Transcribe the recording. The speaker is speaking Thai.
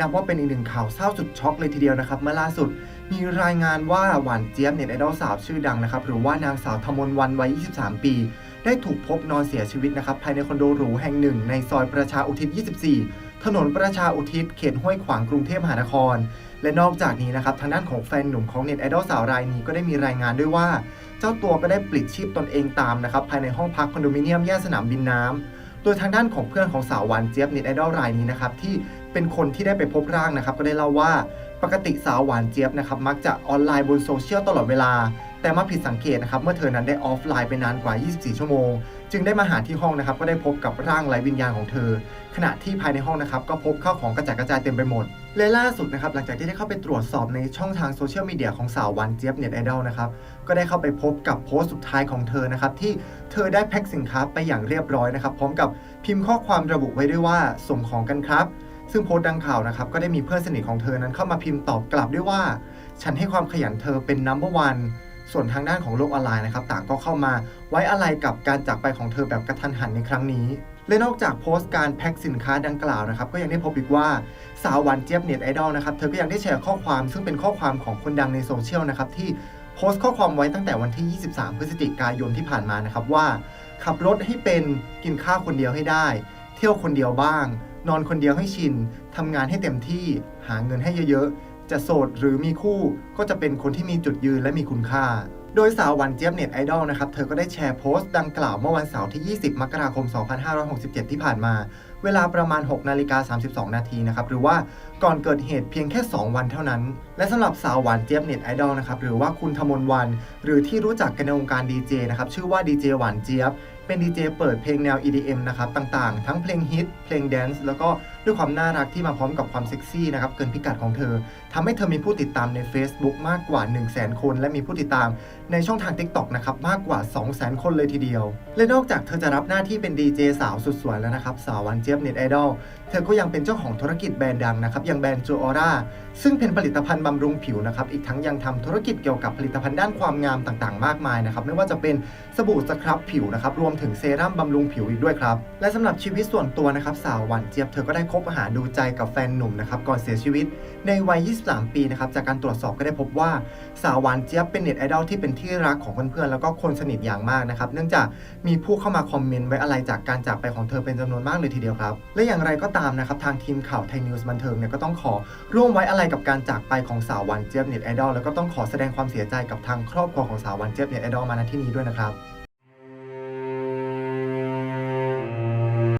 นับว่าเป็นอีกหนึ่งข่าวเศร้าสุดช็อกเลยทีเดียวนะครับ เมื่อล่าสุด มีรายงานว่าหวานเจี๊ยบเน็ตไอดอลสาวชื่อดังนะครับ หรือว่านางสาวธมนวันวัย 23 ปี ได้ถูกพบนอนเสียชีวิตนะครับภายในคอนโดหรูแห่งหนึ่ง ในซอยประชาอุทิศ 24 ถนนประชาอุทิศเขตห้วยขวางกรุงเทพมหานคร และนอกจากนี้นะครับทางด้านของแฟนหนุ่มของเน็ตไอดอลสาวรายนี้ก็ได้มีรายงานด้วยว่า เจ้าตัวก็ได้ปลิดชีพตนเองตามนะครับภายในห้องพักคอนโดมิเนียมย่านสนามบินน้ำ ดยทางด้านของเพื่อนของสาวหวานเจี๊ยบเน็ตไอดอลรายนี้นะครับที่เป็นคนที่ได้ไปพบร่างนะครับ ก็ได้เล่าว่าปกติสาวหวานเจี๊ยบนะครับมักจะออนไลน์บนโซเชียลตลอดเวลา แต่มาผิดสังเกตนะครับเมื่อเธอนั้นได้ออฟไลน์ไปนานกว่า 24 ชั่วโมง จึงได้มาหาที่ห้องนะครับ ก็ได้พบกับร่างไร้วิญญาณของเธอ ขณะที่ภายในห้องนะครับ ก็พบข้าวของกระจัดกระจายเต็มไปหมด และล่าสุดนะครับ หลังจากที่ได้เข้าไปตรวจสอบในช่องทางโซเชียลมีเดียของสาววานเจี๊ยบเน็ตไอดอลนะครับ ก็ได้เข้าไปพบกับโพสต์สุดท้ายของเธอนะครับ ที่เธอได้แพ็คสินค้าไปอย่างเรียบร้อยนะครับ พร้อมกับพิมพ์ข้อความระบุไว้ด้วยว่าส่งของกันครับซึ่งโพสต์ดังกล่าวนะครับก็ได้มีเพื่อนสนิทของเธอนั้นเข้ามาพิมพ์ตอบกลับด้วยว่า ฉันให้ความขยันเธอเป็นนัมเบอร์วัน ส่วนทางด้านของโลกออนไลน์นะครับต่างก็เข้ามาไว้อะไรกับการจากไปของเธอแบบกระทันหันในครั้งนี้และนอกจากโพสต์การแพ็คสินค้าดังกล่าวนะครับก็ยังได้พบอีกว่าสาวหวานเจี๊ยบเน็ตไอดอลนะครับเธอก็ยังได้แชร์ข้อความซึ่งเป็นข้อความของคนดังในโซเชียลนะครับที่โพสต์ข้อความไว้ตั้งแต่วันที่ 23 พฤศจิกายนที่ผ่านมานะครับว่า ขับรถให้เป็นกินข้าวคนเดียวให้ได้ เที่ยวคนเดียวบ้าง นอนคนเดียวให้ชินทำงานให้เต็มที่หาเงินให้เยอะ จะโสดหรือมีคู่ก็จะเป็นคนที่มีจุดยืนและมีคุณค่า โดยสาวหวันเจี๊ยบเน็ตไอดอลนะครับ เธอก็ได้แชร์โพสต์ดังกล่าวเมื่อวันเสาร์ที่ 20 มกราคม 2567 ที่ผ่านมา เวลาประมาณ 6 นาฬิกา 32 นาทีนะครับ หรือว่าก่อนเกิดเหตุเพียงแค่ 2 วันเท่านั้น และสำหรับสาวหวานเจี๊ยบเน็ตไอดอลนะครับ หรือว่าคุณธมนวัน หรือที่รู้จักกันในวงการดีเจนะครับ ชื่อว่าดีเจหวานเจี๊ยบ เป็นดีเจเปิดเพลงแนว EDM นะครับต่างๆ ทั้งเพลงฮิต เพลงแดนซ์ แล้วก็ด้วยความน่ารักที่มาพร้อมกับความเซ็กซี่นะครับ เกินพิกัดของเธอทำให้เธอมีผู้ติดตามใน Facebook มากกว่า 1 0 0 0 0แคน และมีผู้ติดตามในช่องทาง TikTok นะครับมากกว่า 2 0 0 0 0 0 คนเลยทีเดียว และนอกจากเธอจะรับหน้าที่เป็นดีเจสาวสุดสวยแล้วนะครับสาววันเจี๊ยบเน็ตไอดอลเธอก็ยังเป็นเจ้าของธุรกิจแบรนด์ดังนะครับอย่างแบรนด์จูออร่าซึ่งเป็นผลิตภัณฑ์บำรุงผิวนะครับอีกทั้งยังทำธุรกิจเกี่ยวกับผลิตภัณฑ์ด้านความงามต่างๆ มากมายนะครับไม่ว่าจะเป็นสบู่สครับผิวนะครับรวมถึงเซรั่มบำรุงผิวอีกด้วยครับและสำหรับชีวิตส่วนตัวนะครับสาวหวานเจี๊ยบเธอก็ได้คบหาดูใจกับแฟนหนุ่มนะครับก่อนเสียชีวิตในวัย 23 ปีนะครับจากการตรวจสอบก็ได้พบว่าสาวหวานเจี๊ยบเป็นเน็ตไอดอลที่เป็นที่รักของเพื่อนๆแล้วก็คนสนิทอย่างมากนะครับเนื่องจากมีผู้เข้ามาคอมเมนต์ไว้อะไรจากการจากไปของเธอเป็นจำนวนมากเลยทีเดียวครับ และอย่างไรก็ตามนะครับ ทางทีมข่าวไทยนิวส์บันเทิงเนี่ยก็ต้องขอร่วมไว้อะไรกับการจากไปของสาววันเจี๊ยบเน็ตไอดอลแล้วก็ต้องขอแสดงความเสียใจกับทางครอบครัวของสาววันเจี๊ยบเน็ตไอดอลมาณที่นี้ด้วยนะครับ